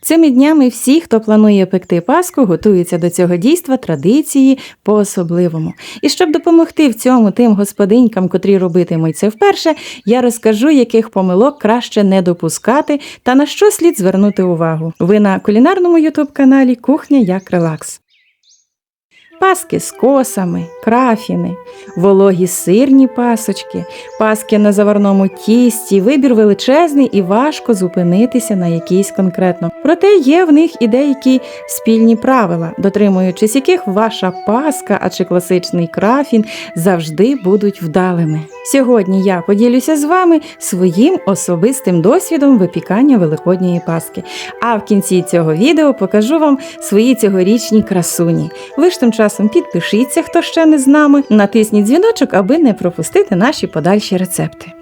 Цими днями всі, хто планує пекти Пасху, готуються до цього дійства традиції по-особливому. І щоб допомогти в цьому тим господинькам, котрі робитимуть це вперше, я розкажу, яких помилок краще не допускати та на що слід звернути увагу. Ви на кулінарному ютуб-каналі Кухня як релакс. Паски з косами, крафіни, вологі сирні пасочки, паски на заварному тісті, вибір величезний і важко зупинитися на якійсь конкретно. Проте є в них і деякі спільні правила, дотримуючись яких ваша паска, а чи класичний крафін завжди будуть вдалими. Сьогодні я поділюся з вами своїм особистим досвідом випікання великодньої паски. А в кінці цього відео покажу вам свої цьогорічні красуні. Ви ж тим часом підпишіться, хто ще не з нами, натисніть дзвіночок, аби не пропустити наші подальші рецепти.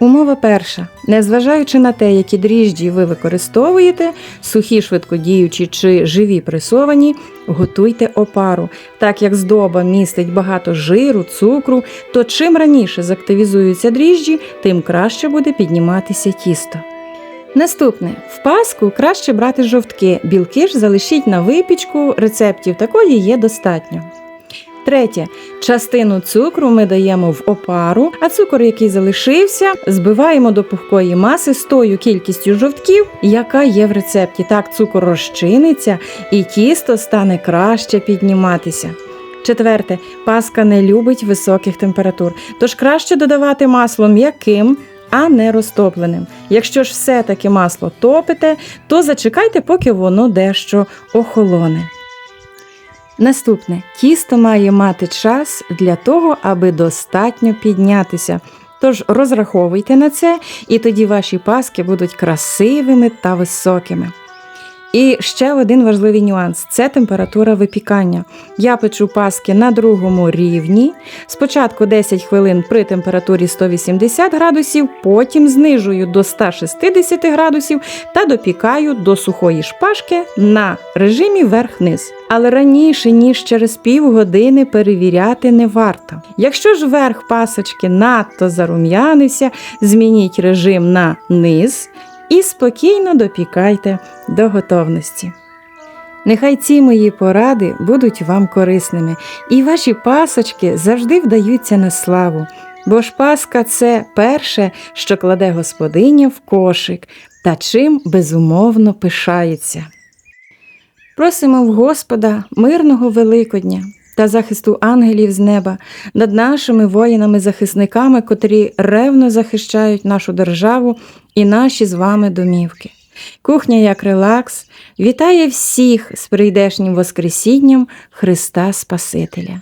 Умова перша. Незважаючи на те, які дріжджі ви використовуєте, сухі швидкодіючі чи живі пресовані, готуйте опару. Так як здоба містить багато жиру, цукру, то чим раніше закtivізуються дріжджі, тим краще буде підніматися тісто. Наступне в паску краще брати жовтки, білки ж залишіть на випічку, рецептів такої є достатньо. Третє. Частину цукру ми даємо в опару, а цукор, який залишився, збиваємо до пухкої маси з тою кількістю жовтків, яка є в рецепті. Так цукор розчиниться і тісто стане краще підніматися. Четверте, паска не любить високих температур, тож краще додавати масло м'яким, а не розтопленим. Якщо ж все-таки масло топите, то зачекайте, поки воно дещо охолоне. Наступне тісто має мати час для того, аби достатньо піднятися. Тож розраховуйте на це, і тоді ваші паски будуть красивими та високими. І ще один важливий нюанс це температура випікання. Я печу паски на другому рівні. Спочатку 10 хвилин при температурі 180 градусів, потім знижую до 160 градусів та допікаю до сухої шпажки на режимі верх-низ. Але раніше, ніж через півгодини перевіряти не варто. Якщо ж верх пасочки надто зарум'янився, змініть режим на низ і спокійно допікайте до готовності. Нехай ці мої поради будуть вам корисними, і ваші пасочки завжди вдаються на славу, бо ж паска це перше, що кладе господиня в кошик та чим безумовно пишається. Просимо в Господа мирного Великодня та захисту ангелів з неба над нашими воїнами-захисниками, котрі ревно захищають нашу державу і наші з вами домівки. Кухня як релакс вітає всіх з прийдешнім Воскресінням Христа Спасителя.